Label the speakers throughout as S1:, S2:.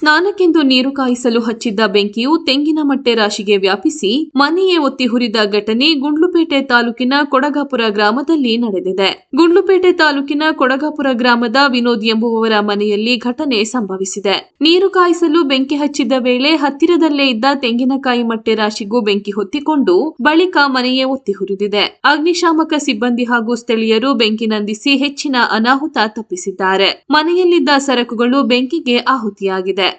S1: ಸ್ನಾನಕ್ಕೆಂದು ನೀರು ಕಾಯಿಸಲು ಹಚ್ಚಿದ್ದ ಬೆಂಕಿಯು ತೆಂಗಿನ ಮಟ್ಟೆ ರಾಶಿಗೆ ವ್ಯಾಪಿಸಿ ಮನೆಯೇ ಒತ್ತಿ ಹುರಿದ ಘಟನೆ ಗುಂಡ್ಲುಪೇಟೆ ತಾಲೂಕಿನ ಕೊಡಗಾಪುರ ಗ್ರಾಮದಲ್ಲಿ ನಡೆದಿದೆ. ಗುಂಡ್ಲುಪೇಟೆ ತಾಲೂಕಿನ ಕೊಡಗಾಪುರ ಗ್ರಾಮದ ವಿನೋದ್ ಎಂಬುವವರ ಮನೆಯಲ್ಲಿ ಘಟನೆ ಸಂಭವಿಸಿದೆ. ನೀರು ಕಾಯಿಸಲು ಬೆಂಕಿ ಹಚ್ಚಿದ್ದ ವೇಳೆ ಹತ್ತಿರದಲ್ಲೇ ಇದ್ದ ತೆಂಗಿನಕಾಯಿ ಮಟ್ಟೆ ರಾಶಿಗೂ ಬೆಂಕಿ ಹೊತ್ತಿಕೊಂಡು ಬಳಿಕ ಮನೆಯೇ ಒತ್ತಿ ಹುರಿದಿದೆ. ಅಗ್ನಿಶಾಮಕ ಸಿಬ್ಬಂದಿ ಹಾಗೂ ಸ್ಥಳೀಯರು ಬೆಂಕಿ ನಂದಿಸಿ ಹೆಚ್ಚಿನ ಅನಾಹುತ ತಪ್ಪಿಸಿದ್ದಾರೆ. ಮನೆಯಲ್ಲಿದ್ದ ಸರಕುಗಳು ಬೆಂಕಿಗೆ ಆಹುತಿಯಾಗಿದೆ.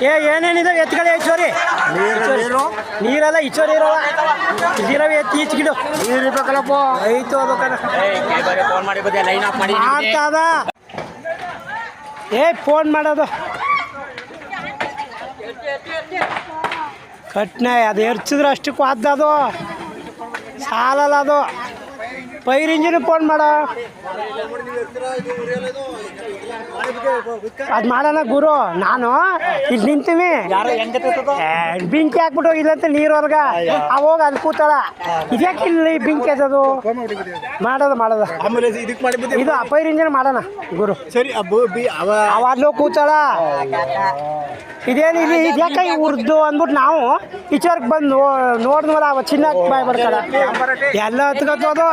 S2: ಏ ಏನೇನಿದೆ ಎತ್ಕೊಳ್ಳಿ ಹೆಚ್ಚುವರಿ
S3: ನೀರು ನೀರು.
S2: ನೀರೆಲ್ಲ ಈಚೋರಿ ಇರೋ ಇದಿರವೆ ಎತ್ತಿ ಈಚ್ಗಿಡು
S3: ನೀರು ಇರ್ಬೇಕಲ್ಲಪ್ಪ.
S2: ಐತು ಅದಕ್ಕೆ
S4: ಫೋನ್ ಮಾಡಿ ಬದೇ ಲೈನ್ ಆಫ್ ಮಾಡಿ
S2: ಮಾಡ್ತಾದ ಏ ಫೋನ್ ಮಾಡೋದು. ಕಟ್ನೆ ಅದು ಎರ್ಚಿದ್ರೆ ಅಷ್ಟಕ್ಕೆ ಅದು ಸಾಲಲ್ಲ ಅದು. ಪೈರ್ ಇಂಜಿನ್ ಫೋನ್ ಮಾಡ. ಅದು ಮಾಡಣ ಗುರು ನಾನು ಇಲ್ಲಿ ನಿಂತೀನಿ. ಬೆಂಕಿ ಹಾಕ್ಬಿಟ್ಟು ಇಲ್ಲಂತ ನೀರು ಹೊರ್ಗ ಅವಾಗ ಅಲ್ಲಿ ಕೂತಾಳ. ಇದ್ಯಾಕೆ ಇಲ್ಲಿ ಬೆಂಕಿ ಅದದು ಮಾಡೋದು ಮಾಡೋದು. ಇದು ಅಪೈರ್ ಇಂಜಿನ್ ಮಾಡೋಣ ಗುರು.
S3: ಸರಿ ಅವ
S2: ಅವಾಗ್ಲೂ ಕೂತಾಳ. ಇದೇನು ಇಲ್ಲಿ ಇದ್ಯಾಕೆ ಉರ್ದು ಅಂದ್ಬಿಟ್ಟು ನಾವು ಟೀಚರ್ ಬಂದು ನೋಡಿದ್ವಲ್ಲ ಅವ ಚಿನ್ನ ಬಾಯ್ ಬರ್ತಾರ ಎಲ್ಲ ಹತ್ಕೋದು